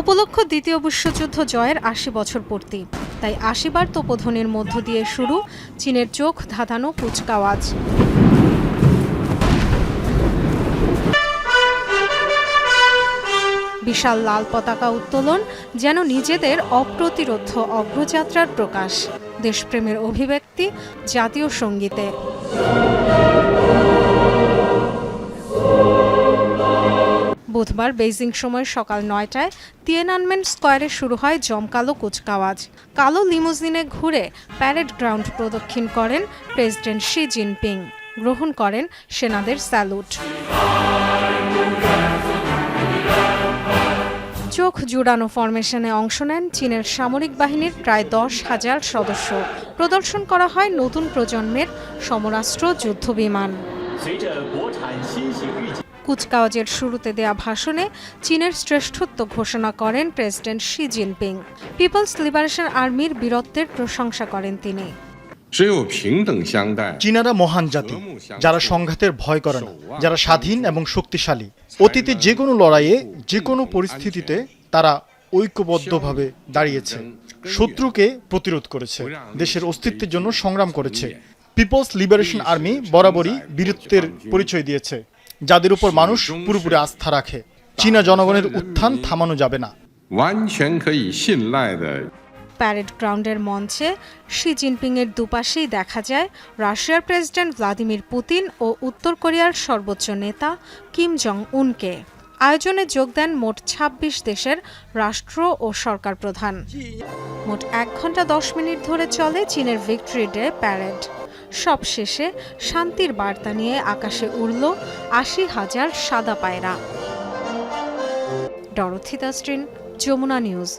উপলক্ষ দ্বিতীয় বিশ্বযুদ্ধ জয়ের আশি বছর পূর্তি। তাই আশিবার তোপধ্বনির মধ্য দিয়ে শুরু চীনের চোখ ধাঁধানো কুচকাওয়াজ। বিশাল লাল পতাকা উত্তোলন যেন নিজেদের অপ্রতিরোধ অগ্রযাত্রার প্রকাশ। দেশপ্রেমের অভিব্যক্তি জাতীয় সঙ্গীতে। বুধবার বেইজিং সময় সকাল নয়টায় তিয়েনানমেন স্কোয়ারে শুরু হয় জমকালো কুচকাওয়াজ। কালো লিমোজিনে ঘুরে প্যারেড গ্রাউন্ড প্রদক্ষিণ করেন প্রেসিডেন্ট শি জিনপিং। গ্রহণ করেন সেনাদের স্যালুট। চোখ জুড়ানো ফরমেশনে অংশ নেন চীনের সামরিক বাহিনীর প্রায় দশ হাজার সদস্য। প্রদর্শন করা হয় নতুন প্রজন্মের সমরাস্ত্র যুদ্ধবিমান। কুচকাওয়াজের শুরুতে দেয়া ভাষণে চীনের শ্রেষ্ঠত্ব ঘোষণা করেন president Xi Jinping. People's Liberation আর্মির বীরত্বের প্রশংসা করেন তিনি। চীনারা মহান জাতি যারা সংঘাতের ভয় করে না যারা স্বাধীন এবং শক্তিশালী। অতীতে যে কোনো লড়াইয়ে যে কোনো পরিস্থিতিতে তারা ঐক্যবদ্ধভাবে দাঁড়িয়েছে শত্রুকে প্রতিরোধ করেছে দেশের অস্তিত্বের জন্য সংগ্রাম করেছে। পিপলস লিবারেশন আর্মি বরাবরই বীরত্বের পরিচয় দিয়েছে। যাদের উপর মানুষ পুরোপুরি আস্থা রাখে। চীনা জনগণের উত্থান থামানো যাবে না। প্যারেড গ্রাউন্ডের মঞ্চে শি জিনপিংয়ের দুপাশেই দেখা যায় রাশিয়ার প্রেসিডেন্ট ভ্লাদিমির পুতিন ও উত্তর কোরিয়ার সর্বোচ্চ নেতা কিম জং উনকে আয়োজনে যোগ দেন মোট ২৬ দেশের রাষ্ট্র ও সরকার প্রধান। মোট এক ঘণ্টা দশ মিনিট ধরে চলে চীনের ভিক্টরি ডে প্যারেড। সব শেষে শান্তির বার্তা নিয়ে আকাশে উড়ল আশি হাজার সাদা পায়রা। ডরথি দাস্ট্রিন যমুনা নিউজ।